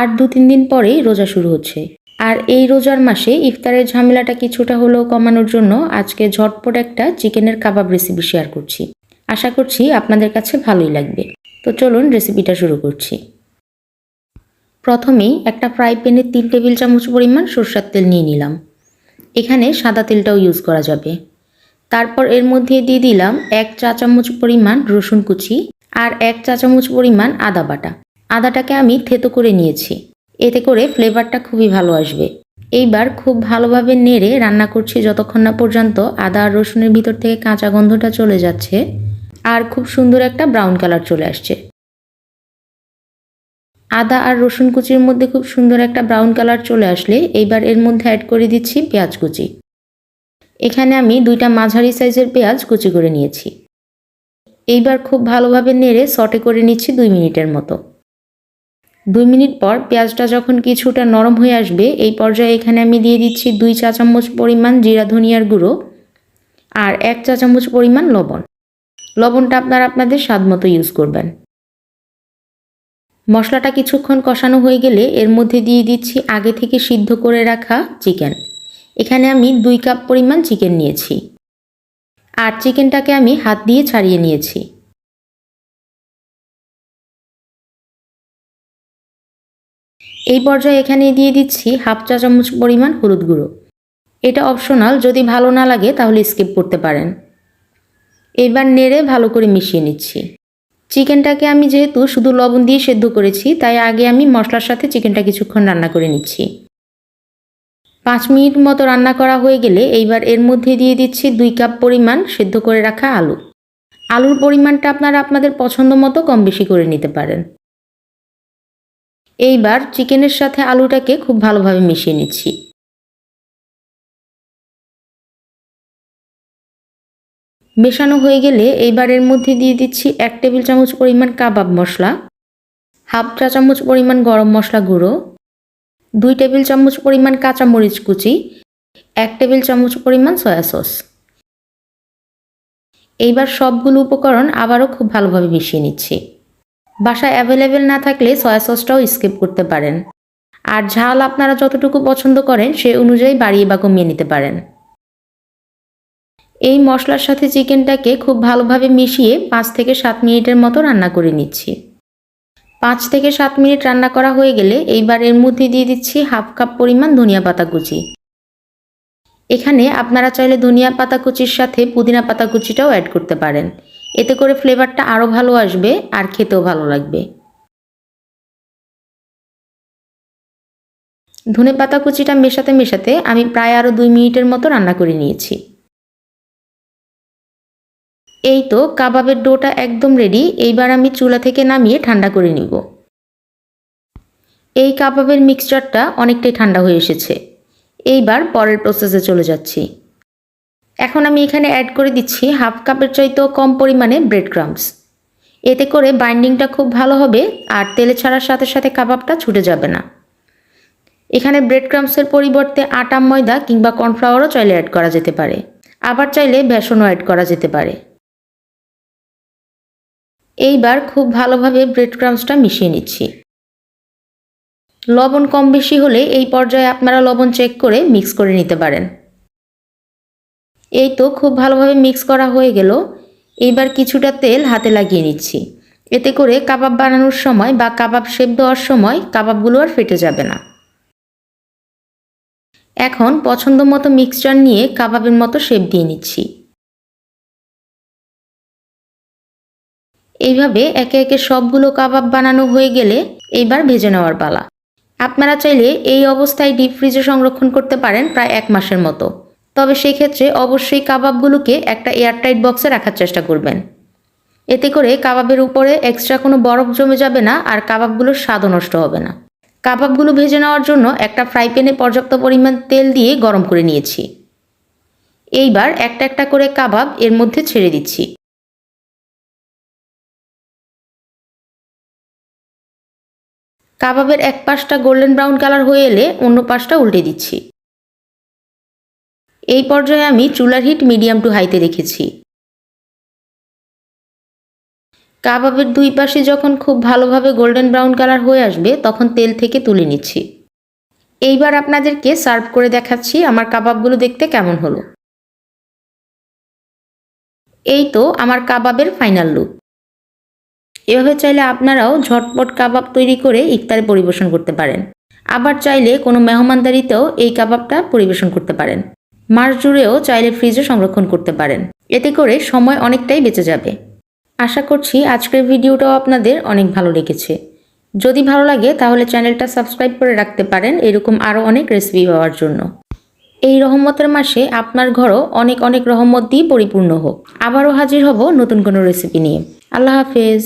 আর দু তিন দিন পরেই রোজা শুরু হচ্ছে। আর এই রোজার মাসে ইফতারের ঝামেলাটা কিছুটা হলেও কমানোর জন্য আজকে ঝটপট একটা চিকেনের কাবাব রেসিপি শেয়ার করছি। আশা করছি আপনাদের কাছে ভালোই লাগবে। তো চলুন রেসিপিটা শুরু করছি। প্রথমেই একটা ফ্রাই প্যানে তিন টেবিল চামচ পরিমাণ সরষের তেল নিয়ে নিলাম। এখানে সাদা তেলটাও ইউজ করা যাবে। তারপর এর মধ্যে দিয়ে দিলাম এক চা চামচ পরিমাণ রসুন কুচি আর এক চা চামচ পরিমাণ আদা বাটা। আদাটাকে আমি থেতো করে নিয়েছি। এতে করে ফ্লেভারটা খুবই ভালো আসবে। এইবার খুব ভালোভাবে নেড়ে রান্না করছি যতক্ষণ না পর্যন্ত আদা আর রসুনের ভিতর থেকে কাঁচা গন্ধটা চলে যাচ্ছে আর খুব সুন্দর একটা ব্রাউন কালার চলে আসছে। আদা আর রসুন কুচির মধ্যে খুব সুন্দর একটা ব্রাউন কালার চলে আসলে এইবার এর মধ্যে অ্যাড করে দিচ্ছি পেঁয়াজ কুচি। এখানে আমি দুইটা মাঝারি সাইজের পেঁয়াজ কুচি করে নিয়েছি। এইবার খুব ভালোভাবে নেড়ে সটে করে নিচ্ছি দুই মিনিটের মতো। দুই মিনিট পর পেঁয়াজটা যখন কিছুটা নরম হয়ে আসবে, এই পর্যায়ে এখানে আমি দিয়ে দিচ্ছি দুই চা চামচ পরিমাণ জিরা ধনিয়ার গুঁড়ো আর এক চা চামচ পরিমাণ লবণ। লবণটা আপনারা আপনাদের স্বাদ মতো ইউজ করবেন। মশলাটা কিছুক্ষণ কষানো হয়ে গেলে এর মধ্যে দিয়ে দিচ্ছি আগে থেকে সিদ্ধ করে রাখা চিকেন। এখানে আমি দুই কাপ পরিমাণ চিকেন নিয়েছি। আর চিকেনটাকে আমি হাত দিয়ে ছাড়িয়ে নিয়েছি। এই পর্যায়ে এখানে দিয়ে দিচ্ছি হাফ চা চামচ পরিমাণ হলুদ গুঁড়ো। এটা অপশনাল যদি ভালো না লাগে তাহলে স্কিপ করতে পারেন। এবার নেড়ে ভালো করে মিশিয়ে নিচ্ছি। চিকেনটাকে আমি যেহেতু শুধু লবণ দিয়ে সেদ্ধ করেছি, তাই আগে আমি মশলার সাথে চিকেনটা কিছুক্ষণ রান্না করে নিচ্ছি। পাঁচ মিনিট মতো রান্না করা হয়ে গেলে এইবার এর মধ্যে দিয়ে দিচ্ছি দুই কাপ পরিমাণ সেদ্ধ করে রাখা আলু। আলুর পরিমাণটা আপনারা আপনাদের পছন্দ মতো কম বেশি করে নিতে পারেন। এইবার চিকেনের সাথে আলুটাকে খুব ভালোভাবে মিশিয়ে নিচ্ছি। মেশানো হয়ে গেলে এইবার এর মধ্যে দিয়ে দিচ্ছি এক টেবিল চামচ পরিমাণ কাবাব মশলা, হাফ চা চামচ পরিমাণ গরম মশলা গুঁড়ো, দুই টেবিল চামচ পরিমাণ কাঁচামরিচ কুচি, এক টেবিল চামচ পরিমাণ সয়া সস। এইবার সবগুলো উপকরণ আবারও খুব ভালোভাবে মিশিয়ে নিচ্ছি। বাসায় অ্যাভেলেবেল না থাকলে সয়া সসটাও স্কিপ করতে পারেন। আর ঝাল আপনারা যতটুকু পছন্দ করেন সে অনুযায়ী বাড়িয়ে বা কমিয়ে নিতে পারেন। এই মশলার সাথে চিকেনটাকে খুব ভালোভাবে মিশিয়ে পাঁচ থেকে সাত মিনিটের মতো রান্না করে নিচ্ছি। পাঁচ থেকে সাত মিনিট রান্না করা হয়ে গেলে এইবার এর মধ্যে দিয়ে দিচ্ছি হাফ কাপ পরিমাণ ধনিয়া পাতা কুচি। এখানে আপনারা চাইলে ধনিয়া পাতা কুচির সাথে পুদিনা পাতা কুচিটাও অ্যাড করতে পারেন। এতে করে ফ্লেভারটা আরও ভালো আসবে আর খেতেও ভালো লাগবে। ধনে পাতা কুচিটা মেশাতে মেশাতে আমি প্রায় আরও দুই মিনিটের মতো রান্না করে নিয়েছি। এই তো কাবাবের ডোটা একদম রেডি এইবার আমি চুলা থেকে নামিয়ে ঠান্ডা করে নিব। এই কাবাবের মিক্সচারটা অনেকটাই ঠান্ডা হয়ে এসেছে। এইবার পরের প্রসেসে চলে যাচ্ছি। এখন আমি এখানে অ্যাড করে দিচ্ছি হাফ কাপের চাইতেও কম পরিমাণে ব্রেড ক্রামস এতে করে বাইন্ডিংটা খুব ভালো হবে, আর তেলে ছাড়ার সাথে সাথে কাবাবটা ছুটে যাবে না। এখানে ব্রেড ক্রামসের পরিবর্তে আটা, ময়দা কিংবা কর্নফ্লাওয়ারও চাইলে অ্যাড করা যেতে পারে। আবার চাইলে বেসনও অ্যাড করা যেতে পারে। এইবার খুব ভালোভাবে ব্রেড ক্রামসটা মিশিয়ে নিচ্ছি। লবণ কম বেশি হলে এই পর্যায়ে আপনারা লবণ চেক করে মিক্স করে নিতে পারেন। এই তো খুব ভালোভাবে মিক্স করা হয়ে গেল। এইবার কিছুটা তেল হাতে লাগিয়ে নিচ্ছি। এতে করে কাবাব বানানোর সময় বা কাবাব শেপ দেওয়ার সময় কাবাবগুলো আর ফেটে যাবে না। এখন পছন্দ মতো মিক্সচার নিয়ে কাবাবের মতো শেপ দিয়ে নিচ্ছি। এইভাবে একে একে সবগুলো কাবাব বানানো হয়ে গেলে এইবার ভেজে নেওয়ার পালা। আপনারা চাইলে এই অবস্থায় ডিপ ফ্রিজে সংরক্ষণ করতে পারেন প্রায় এক মাসের মতো। তবে সেক্ষেত্রে অবশ্যই কাবাবগুলোকে একটা এয়ারটাইট বক্সে রাখার চেষ্টা করবেন। এতে করে কাবাবের উপরে এক্সট্রা কোনো বরফ জমে যাবে না আর কাবাবগুলোর স্বাদও নষ্ট হবে না। কাবাবগুলো ভেজে নেওয়ার জন্য একটা ফ্রাই প্যানে পর্যাপ্ত পরিমাণ তেল দিয়ে গরম করে নিয়েছি। এইবার একটা একটা করে কাবাব এর মধ্যে ছেড়ে দিচ্ছি। কাবাবের এক পাশটা গোল্ডেন ব্রাউন কালার হয়ে এলে অন্য পাশটা উল্টে দিচ্ছি। এই পর্যায়ে আমি চুলার হিট মিডিয়াম টু হাইতে রেখেছি। কাবাবের দুই পাশে যখন খুব ভালোভাবে গোল্ডেন ব্রাউন কালার হয়ে আসবে, তখন তেল থেকে তুলে নিচ্ছি। এইবার আপনাদেরকে সার্ভ করে দেখাচ্ছি আমার কাবাবগুলো দেখতে কেমন হলো। এই তো আমার কাবাবের ফাইনাল লুক। এভাবে চাইলে আপনারাও ঝটপট কাবাব তৈরি করে ইফতারে পরিবেশন করতে পারেন। আবার চাইলে কোনো মেহমানদারিতেও এই কাবাবটা পরিবেশন করতে পারেন। মাস জুড়েও চাইলে ফ্রিজে সংরক্ষণ করতে পারেন। এতে করে সময় অনেকটাই বেঁচে যাবে। আশা করছি আজকের ভিডিওটাও আপনাদের অনেক ভালো লেগেছে। যদি ভালো লাগে তাহলে চ্যানেলটা সাবস্ক্রাইব করে রাখতে পারেন, এরকম আরও অনেক রেসিপি পাওয়ার জন্য। এই রহমতের মাসে আপনার ঘরও অনেক অনেক রহমত দিয়ে পরিপূর্ণ হোক। আবারও হাজির হব নতুন কোনো রেসিপি নিয়ে। আল্লাহ হাফেজ।